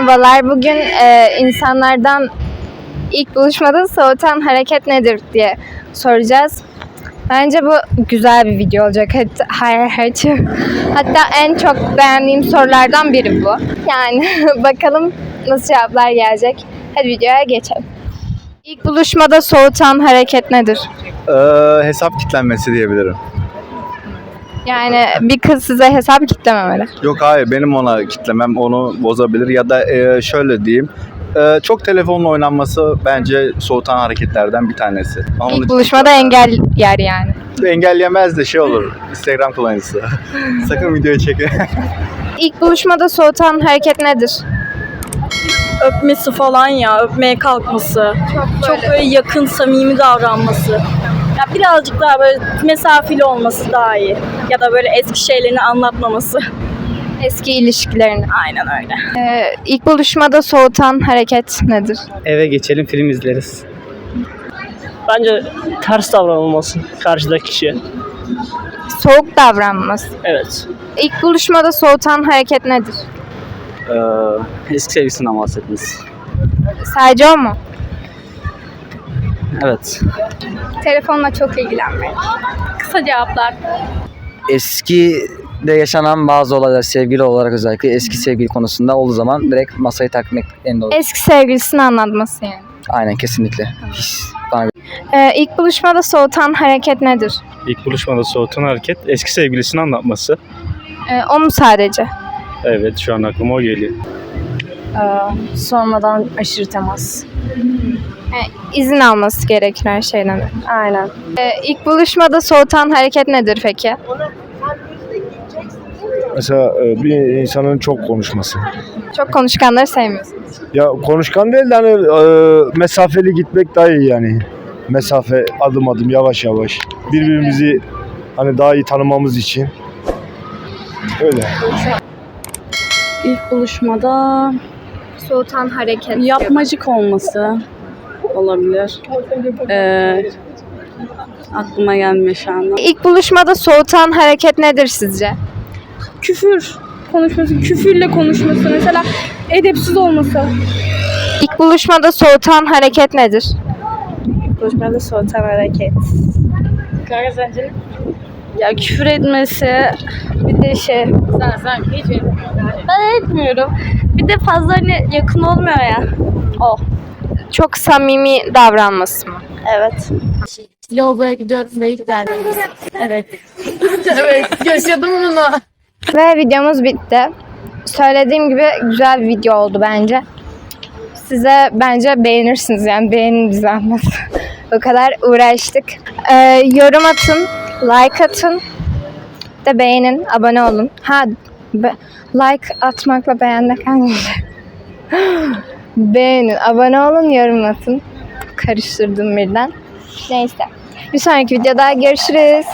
merhabalar. Bugün e, insanlardan ilk buluşmada soğutan hareket nedir diye soracağız. Bence bu güzel bir video olacak. Hatta, hayır, hayır. Hatta en çok beğendiğim sorulardan biri bu. Yani bakalım nasıl cevaplar gelecek. Hadi videoya geçelim. İlk buluşmada soğutan hareket nedir? Ee, hesap kitlenmesi diyebilirim. Yani bir kız size hesap kitlememeli. Yok hayır benim ona kitlemem onu bozabilir ya da e, şöyle diyeyim. e, çok telefonla oynanması bence soğutan hareketlerden bir tanesi. Ama İlk buluşmada engel yer yani. engelleyemez de şey olur. Instagram kullanıcısı. Sakın videoyu çekin. İlk buluşmada soğutan hareket nedir? öpmesi falan ya, öpmeye kalkması. Çok böyle, yakın, samimi davranması. Birazcık daha böyle mesafeli olması daha iyi. Ya da böyle eski şeylerini anlatmaması. Eski ilişkilerini. Aynen öyle. Ee, ilk buluşmada soğutan hareket nedir? eve geçelim film izleriz. Bence ters davranılması karşıdaki kişiye. Soğuk davranması. Evet. İlk buluşmada soğutan hareket nedir? Ee, eski sevgisinden bahsetmesi. Sadece o mu? Evet. Telefonla çok ilgilenmek. Kısa cevaplar. eski de yaşanan bazı olaylar sevgili olarak özellikle eski sevgili konusunda olduğu zaman direkt masayı takmak en doğru. Eski sevgilisini anlatması yani. Aynen kesinlikle. Hiç bana Ee, ilk buluşmada soğutan hareket nedir? İlk buluşmada soğutan hareket eski sevgilisini anlatması. Ee, o mu sadece? Evet şu an aklıma o geliyor. Sormadan aşırı temas. İzin alması gerekir her şeyden. Aynen. Ee, ilk buluşmada soğutan hareket nedir peki? Mesela e, bir insanın çok konuşması. Çok konuşkanları sevmiyorsun. Ya konuşkan değil de hani e, mesafeli gitmek daha iyi yani. Mesafe adım adım yavaş yavaş. Birbirimizi hani daha iyi tanımamız için. Öyle. İlk buluşmada Soğutan hareket. yapmacık olması olabilir. Ee, aklıma gelmiyor şu anda. İlk buluşmada soğutan hareket nedir sizce? küfür konuşması, küfürle konuşması mesela edepsiz olması. İlk buluşmada soğutan hareket nedir? Buluşmada soğutan hareket. Ya küfür etmesi bir de şey ben etmiyorum. Bir de fazla hani yakın olmuyor ya. O. Çok samimi davranması mı? Evet. Lavaboya gidiyorum ve ilk Evet. evet. Yaşadım bunu. Ve videomuz bitti. Söylediğim gibi güzel bir video oldu bence. Size bence beğenirsiniz yani beğenin bizi o kadar uğraştık. Ee, yorum atın, like atın, de beğenin, abone olun. Ha, be- like atmakla beğenmek hangi şey? Beğenin, abone olun, yorum atın. Karıştırdım birden. Neyse. Bir sonraki videoda görüşürüz.